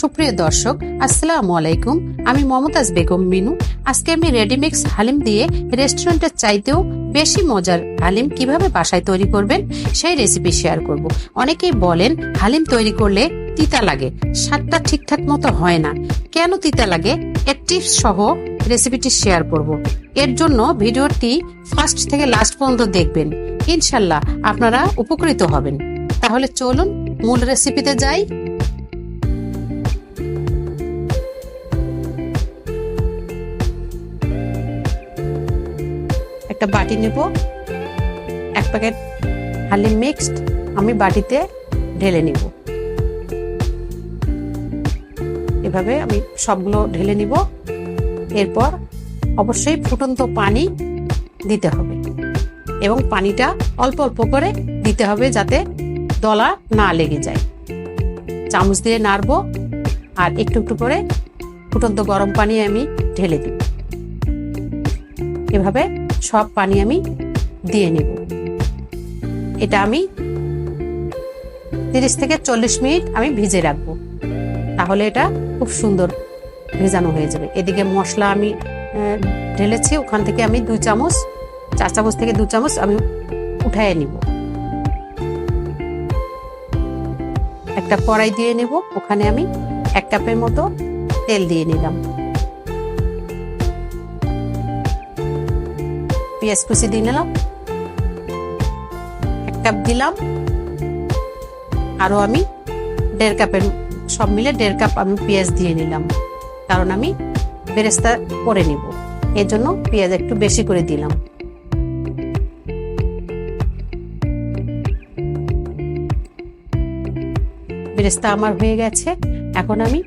সুপ্রিয় দর্শক, আসসালামু আলাইকুম। আমি মমতাজ বেগম মিনু। আজকে আমি রেডিমিক্স হালিম দিয়ে রেস্টুরেন্টের চাইতেও বেশি মজার হালিম কীভাবে বাসায় তৈরি করবেন সেই রেসিপি শেয়ার করব। অনেকেই বলেন, হালিম তৈরি করলে তিতা লাগে। স্বাদটা ঠিকঠাক মতো হয় না। কেন তিতা লাগে? এর টিপস সহ রেসিপিটি শেয়ার করব। এর জন্য ভিডিওটি ফার্স্ট থেকে লাস্ট পর্যন্ত দেখবেন। ইনশাল্লাহ আপনারা উপকৃত হবেন। তাহলে চলুন মূল রেসিপিতে যাই। একটা বাটি নেব। এক প্যাকেট হালিম মিক্সড আমি বাটিতে ঢেলে নিব। এভাবে আমি সবগুলো ঢেলে নিব। এরপর অবশ্যই ফুটন্ত পানি দিতে হবে এবং পানিটা অল্প অল্প করে দিতে হবে যাতে দলা না লেগে যায়। চামচ দিয়ে নাড়বো আর একটু একটু করে ফুটন্ত গরম পানি আমি ঢেলে দিব। এভাবে সব পানি আমি দিয়ে নিব। এটা আমি তিরিশ থেকে চল্লিশ মিনিট আমি ভিজে রাখব। তাহলে এটা খুব সুন্দর ভেজানো হয়ে যাবে। এদিকে মশলা আমি ঢেলেছি, ওখান থেকে আমি দুই চামচ, চার চামচ থেকে দু চামচ আমি উঠায় নিব। একটা কড়াই দিয়ে নেব, ওখানে আমি এক কাপের মতো তেল দিয়ে নিলাম। পেঁয়াজ কুচি দিয়ে নিলাম। এক কাপ দিলাম। আরও আমি দেড় কাপের, সব মিলে দেড় কাপ আমি পেঁয়াজ দিয়ে নিলাম। কারণ আমি বেরেস্তা করে নিব। এর জন্য পেঁয়াজ একটু বেশি করে দিলাম। বেরেস্তা আমার হয়ে গেছে। এখন আমি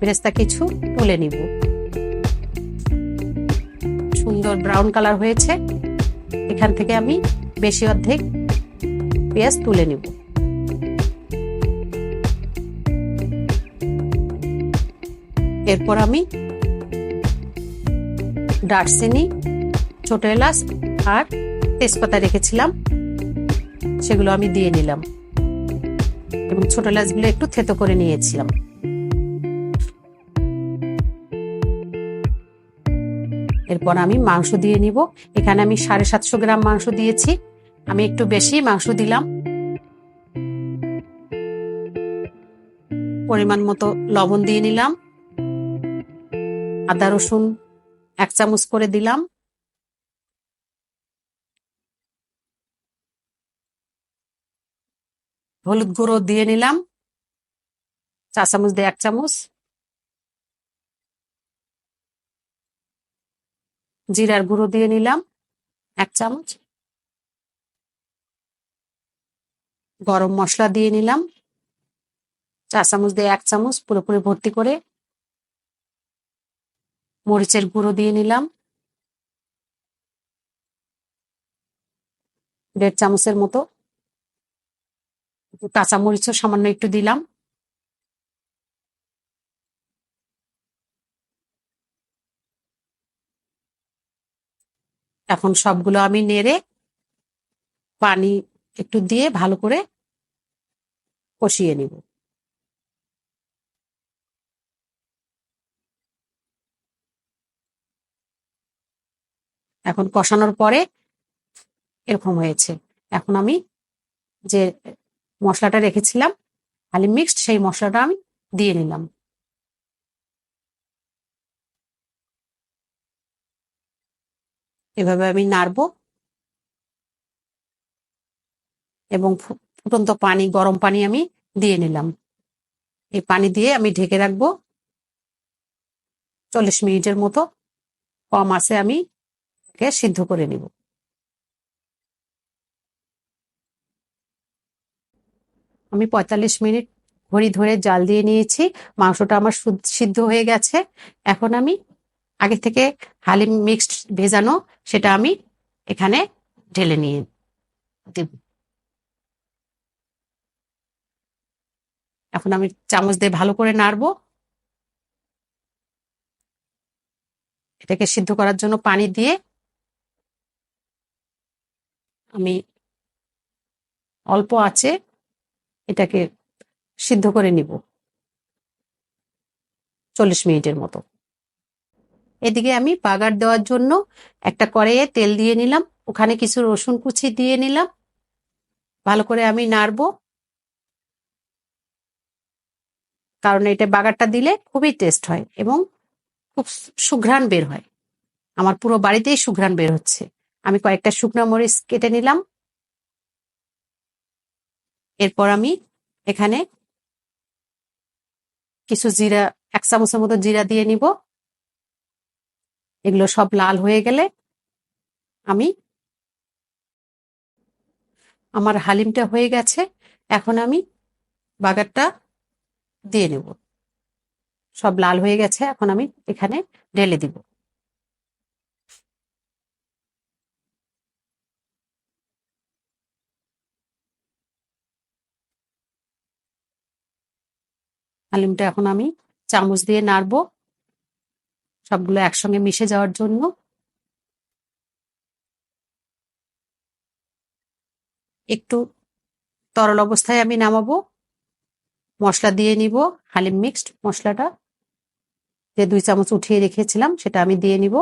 বেরেস্তা কিছু তুলে নিব। সুন্দর ব্রাউন কালার হয়েছে, এখান থেকে আমি বেশি অর্ধেক পেঁয়াজ তুলে নিব। এরপর আমি দারচিনি, ছোট এলাচ আর তেজপাতা রেখেছিলাম, সেগুলো আমি দিয়ে নিলাম এবং ছোট এলাচগুলো একটু থেতো করে নিয়েছিলাম। এরপর আমি মাংস দিয়ে নিব। এখানে আমি সাড়ে সাতশো গ্রাম মাংস দিয়েছি। আমি একটু বেশি মাংস দিলাম। পরিমাণ মতো লবণ দিয়ে নিলাম। আদা রসুন এক চামচ করে দিলাম। হলুদ গুঁড়ো দিয়ে নিলাম। চা চামচ দিয়ে এক চামচ। জিরার গুঁড়ো দিয়ে নিলাম, এক চামচ। গরম মশলা দিয়ে নিলাম চা চামচ দিয়ে এক চামচ পুরোপুরি ভর্তি করে মরিচের গুঁড়ো দিয়ে নিলাম। দেড় চামচের মতো কাঁচা মরিচও সামান্য একটু দিলাম। এখন সবগুলো আমি নেড়ে পানি একটু দিয়ে ভালো করে কষিয়ে নিব। এখন কষানোর পরে এরকম হয়েছে। এখন আমি যে মশলাটা রেখেছিলাম, খালি মিক্সড সেই মশলাটা আমি দিয়ে নিলাম। এভাবে আমি নাড়ব। এবং ফুটন্ত পানি, গরম পানি আমি দিয়ে নিলাম। এই পানি দিয়ে আমি ঢেকে রাখব। চল্লিশ মিনিটের মতো কম আছে আমি সিদ্ধ করে নিব। আমি পঁয়তাল্লিশ মিনিট ঘড়ি ধরে জাল দিয়ে নিয়েছি। মাংসটা আমার সিদ্ধ হয়ে গেছে। এখন আমি আগে থেকে হালিম মিক্সড ভেজানো সেটা আমি এখানে ঢেলে নিয়ে দেব। এখন আমি চামচ দিয়ে ভালো করে নাড়বো। এটাকে সিদ্ধ করার জন্য পানি দিয়ে আমি অল্প আছে এটাকে সিদ্ধ করে নিব। চল্লিশ মিনিটের মতো। এদিকে আমি বাগার দেওয়ার জন্য একটা কড়াইয়ে তেল দিয়ে নিলাম, ওখানে কিছু রসুন কুচি দিয়ে নিলাম। ভালো করে আমি নাড়বো। কারণ এটা বাগারটা দিলে খুবই টেস্ট হয় এবং খুব সুঘ্রাণ বের হয়। আমার পুরো বাড়িতেই সুঘ্রাণ বের হচ্ছে। আমি কয়েকটা শুকনো মরিচ কেটে নিলাম। এরপর আমি এখানে কিছু জিরা, এক চামচের মতো জিরা দিয়ে নিব। এগুলো সব লাল হয়ে গেলে আমি আমার হালিমটা হয়ে গেছে, এখন আমি বাগারটা দিয়ে নেব। সব লাল হয়ে গেছে, এখন আমি এখানে ঢেলে দিব। হালিমটা এখন আমি চামচ দিয়ে নাড়বো। সবগুলো একসঙ্গে মিশে যাওয়ার জন্য। একটু তরল অবস্থায় আমি নামাবো। মশলা দিয়ে নিব হালিম মিক্সড মশলাটা। যে দুই চামচ উঠিয়ে রেখেছিলাম, সেটা আমি দিয়ে নিব।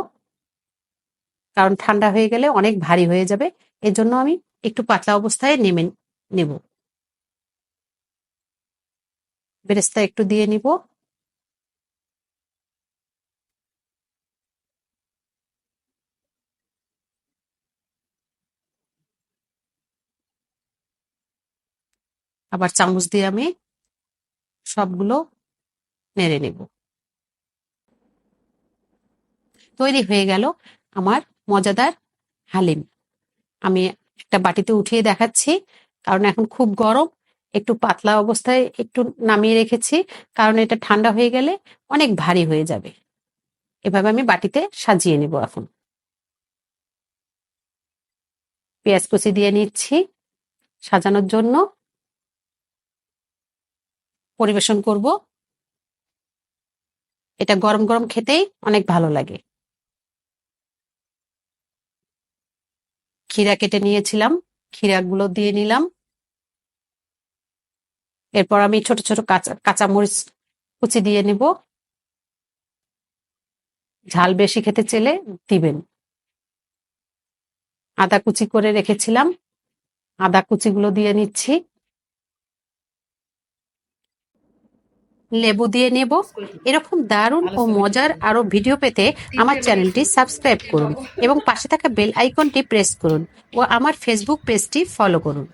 কারণ ঠান্ডা হয়ে গেলে অনেক ভারী হয়ে যাবে। এর জন্য আমি একটু পাতলা অবস্থায় নেমে নেব। বেরেস্তা একটু দিয়ে নিব। আবার চামচ দিয়ে আমি সবগুলো নেড়ে নেব। তৈরি হয়ে গেল আমার মজাদার হালিম। আমি একটা বাটিতে উঠিয়ে দেখাচ্ছি, কারণ এখন খুব গরম, একটু পাতলা অবস্থায় একটু নামিয়ে রেখেছি, কারণ এটা ঠান্ডা হয়ে গেলে অনেক ভারী হয়ে যাবে। এভাবে আমি বাটিতে সাজিয়ে নেব এখন। পেঁয়াজ কুচি দিয়ে নিচ্ছি সাজানোর জন্য। পরিবেশন করব। এটা গরম গরম খেতেই অনেক ভালো লাগে। ক্ষীরা কেটে নিয়েছিলাম, ক্ষীরাগুলো দিয়ে নিলাম। এরপর আমি ছোট ছোট কাঁচা কাঁচা মরিচ কুচি দিয়ে নিব। ঝাল বেশি খেতে চেলে দিবেন। আদা কুচি করে রেখেছিলাম। আদা কুচিগুলো দিয়ে নিচ্ছি। লেবু দিয়ে নেব। এরকম দারুণ ও মজার আরও ভিডিও পেতে আমার চ্যানেলটি সাবস্ক্রাইব করুন এবং পাশে থাকা বেল আইকনটি প্রেস করুন ও আমার ফেসবুক পেজটি ফলো করুন।